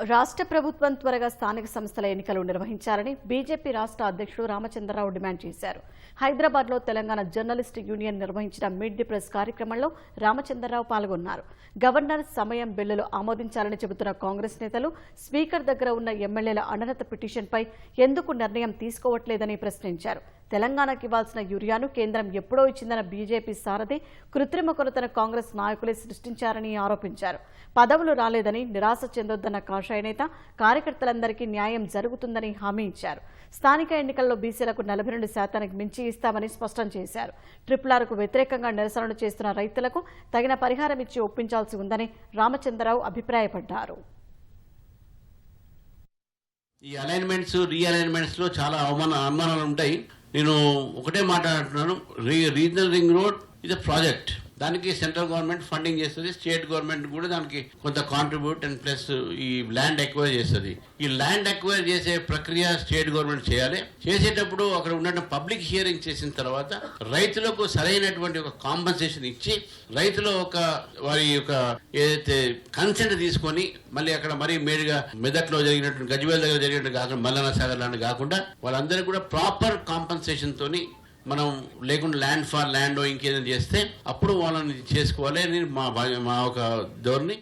రాష్ట్ర ప్రభుత్వం త్వరగా స్థానిక సంస్థల ఎన్నికలు నిర్వహించాలని బీజేపీ రాష్ట్ర అధ్యక్షుడు రామచంద్రరావు డిమాండ్ చేశారు. హైదరాబాద్లో తెలంగాణ జర్నలిస్టు యూనియన్ నిర్వహించిన మిడ్ ది ప్రెస్ కార్యక్రమంలో రామచంద్రరావు పాల్గొన్నారు. గవర్నర్ సమయం బిల్లులు ఆమోదించాలని చెబుతున్న కాంగ్రెస్ నేతలు స్పీకర్ దగ్గర ఉన్న ఎమ్మెల్యేల అనర్హత పిటిషన్పై ఎందుకు నిర్ణయం తీసుకోవట్లేదని ప్రశ్నించారు. తెలంగాణకు ఇవ్వాల్సిన యూరియాను కేంద్రం ఎప్పుడో ఇచ్చిందన్న బీజేపీ సారథి కృత్రిమ కొరతను కాంగ్రెస్ నాయకులే సృష్టించారని ఆరోపించారు. పదవులు రాలేదని నిరాశ చెందొద్దన్న కాషాయ నేత కార్యకర్తలందరికీ న్యాయం జరుగుతుందని హామీ ఇచ్చారు. స్థానిక ఎన్నికల్లో బీసీలకు నలభై రెండు శాతానికి మించి ఇస్తామని స్పష్టం చేశారు. ట్రిపుల్ ఆర్కు వ్యతిరేకంగా నిరసనలు చేస్తున్న రైతులకు తగిన పరిహారం ఇచ్చి ఒప్పించాల్సి ఉందని రామచంద్రరావు అభిప్రాయపడ్డారు. ఈ అలైన్మెంట్స్ రీఅలైన్మెంట్స్లో చాలా అవమాన అనుమానాలు ఉంటాయి. నేను ఒకటే మాట్లాడుతున్నాను. రీ రీజనల్ రింగ్ రోడ్ ఇది ప్రాజెక్ట్ దానికి సెంట్రల్ గవర్నమెంట్ ఫండింగ్ చేస్తుంది స్టేట్ గవర్నమెంట్ కూడా దానికి కొంత కాంట్రిబ్యూట్ అండ్ ప్లస్ ఈ ల్యాండ్ ఎక్వైర్ చేస్తుంది. ఈ ల్యాండ్ ఎక్వైర్ చేసే ప్రక్రియ స్టేట్ గవర్నమెంట్ చేయాలి. చేసేటప్పుడు అక్కడ ఉన్న పబ్లిక్ హియరింగ్ చేసిన తర్వాత రైతులకు సరైనటువంటి ఒక కాంపన్సేషన్ ఇచ్చి రైతుల ఒక వారి యొక్క ఏదైతే కన్సెంట్ తీసుకొని మళ్ళీ అక్కడ మరీ మేడుగా మెదక్లో జరిగినట్టు గజ్వేల్ దగ్గర జరిగినట్టు కాకుండా మల్లన్న సాగర్ లాంటి కాకుండా వాళ్ళందరికీ కూడా ప్రాపర్ కాంపన్సేషన్ తోని మనం లేకుండా ల్యాండ్ ఫార్ ల్యాండ్ ఇంకేదైనా చేస్తే అప్పుడు వాళ్ళని చేసుకోవాలి అని మా మా ఒక ధోరణి.